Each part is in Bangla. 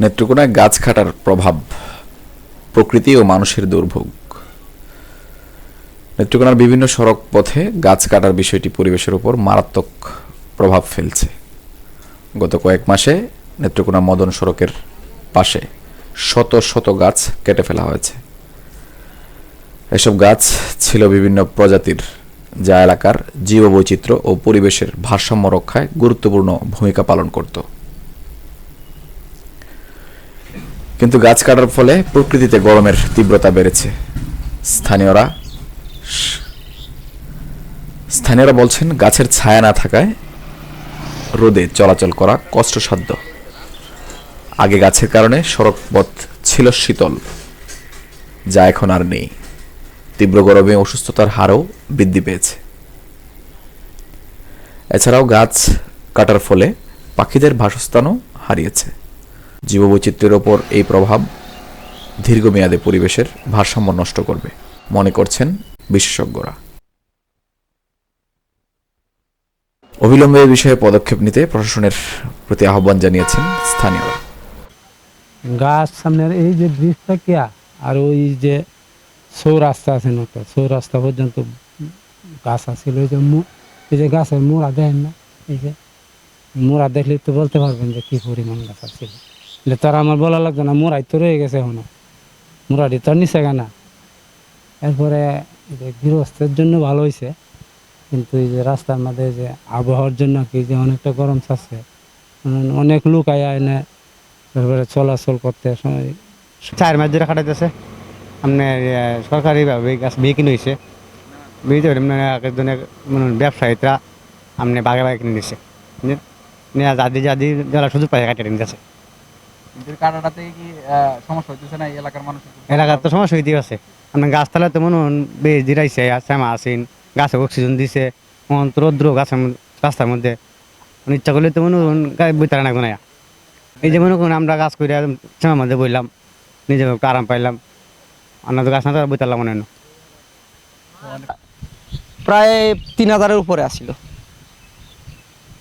নেত্রকোনায় গাছ কাটার প্রভাব প্রকৃতি ও মানুষের দুর্ভোগ। নেত্রকোনার বিভিন্ন সড়ক পথে গাছ কাটার বিষয়টি পরিবেশের উপর মারাত্মক প্রভাব ফেলছে। গত কয়েক মাসে নেত্রকোনা মদন সড়কের পাশে শত শত গাছ কেটে ফেলা হয়েছে। এসব গাছ ছিল বিভিন্ন প্রজাতির, যা এলাকার জীববৈচিত্র্য ও পরিবেশের ভারসাম্য রক্ষায় গুরুত্বপূর্ণ ভূমিকা পালন করত। কিন্তু গাছ কাটার ফলে প্রকৃতিতে গরমের তীব্রতা বেড়েছে। স্থানীয়রা স্থানীয়রা বলছেন, গাছের ছায়া না থাকায় রোদে চলাচল করা কষ্টসাধ্য। আগে গাছের কারণে সড়ক পথ ছিল শীতল, যা এখন আর নেই। তীব্র গরমে অসুস্থতার হারও বৃদ্ধি পেয়েছে। এছাড়াও গাছ কাটার ফলে পাখিদের বাসস্থানও হারিয়েছে। জীববৈচিত্র্যের ওপর এই প্রভাব দীর্ঘমেয়াদে পরিবেশের ভারসাম্য নষ্ট করবে, মনে করছেন বিশেষজ্ঞরা। অবিলম্বে এ বিষয়ে পদক্ষেপ নিতে প্রশাসনের প্রতি আহ্বান জানিয়েছেন স্থানীয়রা। গাছ সামনের এই যে ব্রিজটা কিয়া, আর ওই যে সৌ রাস্তা আছে না সৌ রাস্তা পর্যন্ত গাছ আছিল ওই যে এই যে গাছের মোড়া দেখেন না? এই যে মোড়া দেখলে তো বলতে পারবেন যে কি পরিমাণ গাছ আছিল এটা তার আমার বলা লাগতো না মোরাই তো রয়ে গেছে এখনও। মোরাটি তো নিচে না এরপরে গৃহস্থের জন্য ভালো হয়েছে কিন্তু এই যে রাস্তার মধ্যে যে আবহাওয়ার জন্য কি যে অনেকটা গরম ছাড়ছে মানে অনেক লোক আয়া এনে তারপরে চলাচল করতে চার মাস ধরে কাটাইতেছে আপনার সরকারিভাবে গাছ বিয়ে কিনে হয়েছে বিয়ে মানে একজনের মানে ব্যবসায়ীরা আপনি বাগে বাগে কিনে নিছে নিয়ে যাদের যারা সুযোগ পায় কাটিয়ে নিতেছে। কিন্তু কাটাটাতে কি সমস্যা হইতেছে না এই এলাকার তো সমস্যা হইতে আছে। আপনার গাছতলা তো মনে হন বেশ জিরাইছে শ্যামা আসিন গাছে অক্সিজেন দিছে অন্ত রৌদ্র গাছের রাস্তার মধ্যে। মানে ইচ্ছা করলে তো মনে হন গায়ে বইতারা না গোনায়া এই যে মনে করুন আমরা গাছ করে শ্যামার মধ্যে বইলাম নিজে একটু আরাম পাইলাম। আমরা তো গাছ না বইতারলাম মনে হয় না। প্রায় তিন হাজারের উপরে আসছিল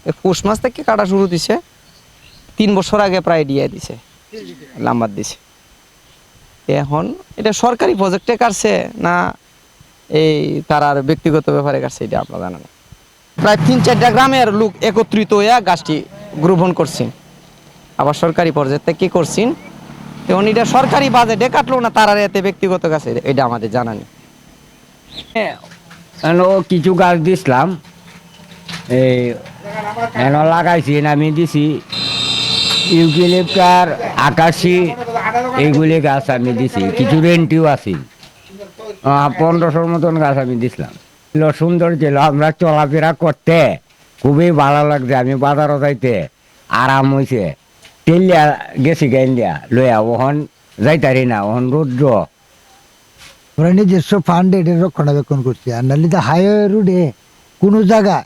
এ পৌষ মাস থেকে কাটা শুরু দিছে। তিন বছর আগে প্রায় দিয়ে দিছে, নাম্বার দিছে। এখন এটা সরকারি প্রজেক্টে কাটছে না এই তার আর ব্যক্তিগত ব্যাপারে কাটছে, এটা আমরা জানা না। প্রায় তিন চারটা গ্রামের লোক একত্রিত হইয়া গাছটি গ্রহণ করছেন আবার সরকারি পর্যায়ে কি করছেন? এখন এটা সরকারি বাজেটে কাটলো না, তার আর এতে ব্যক্তিগত কাছে এটা আমাদের জানা নেই। এনো কিছু গাছ দিছিলাম। এই লাগাইছি আমি দিছি। ইউকিলিপটার, আকাশি এইগুলি গাছ আমি দিছি। কিছু রেন্টিও আছে। পনেরোশোর মতন গাছ আমি দিছিলাম। সুন্দর ছিল, আমরা চলাফেরা করতে খুবই ভালো লাগছে। আমি বাজারও যাইতে আরাম হয়েছে তেলিয়া গেছি গাইলিয়া লইয়া ওহন যাইতারি না, ওহন রৌদ্র। আমরা নিজস্ব ফান্ডে এটা রক্ষণাবেক্ষণ করছে। আর নাহলে তো হাইওয়ে রোডে কোনো জায়গা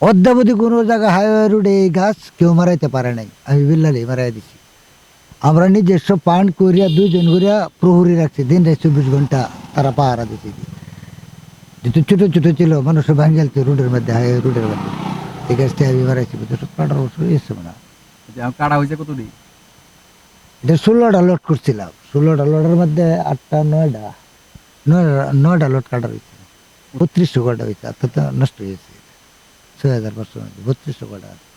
অদ্যাবধি কোনো জায়গায় হাইওয়ে রোডে এই গাছ কেউ মারাইতে পারে নাই। আমি বিল্লালি মারাই দিছি। আমরা নিজস্ব পান করিয়া দুইজন করিয়া প্রহরী রাখছি। দিন রাত চব্বিশ ঘণ্টা তারা পাহারা দিচ্ছে যেহেতু ছোটো ছোটো ছিল মানুষ ভাঙ্গেলছে রোডের মধ্যে হাইওয়ে রোডের মধ্যে। এই গাছটা আমি মারাইছি আঠারো বছর এসছে না কাটা হয়েছে কত দিন? এটা ষোলোটা লোড করছিলাম। ষোলোটা লোডের মধ্যে আটটা নয়টা নয়টা নয়টা লোড কাটা হয়েছে। বত্রিশশো কাটা হয়েছে আর তো নষ্ট হয়েছে। ছয় হাজার পাঁচশো বত্রিশশো কাটা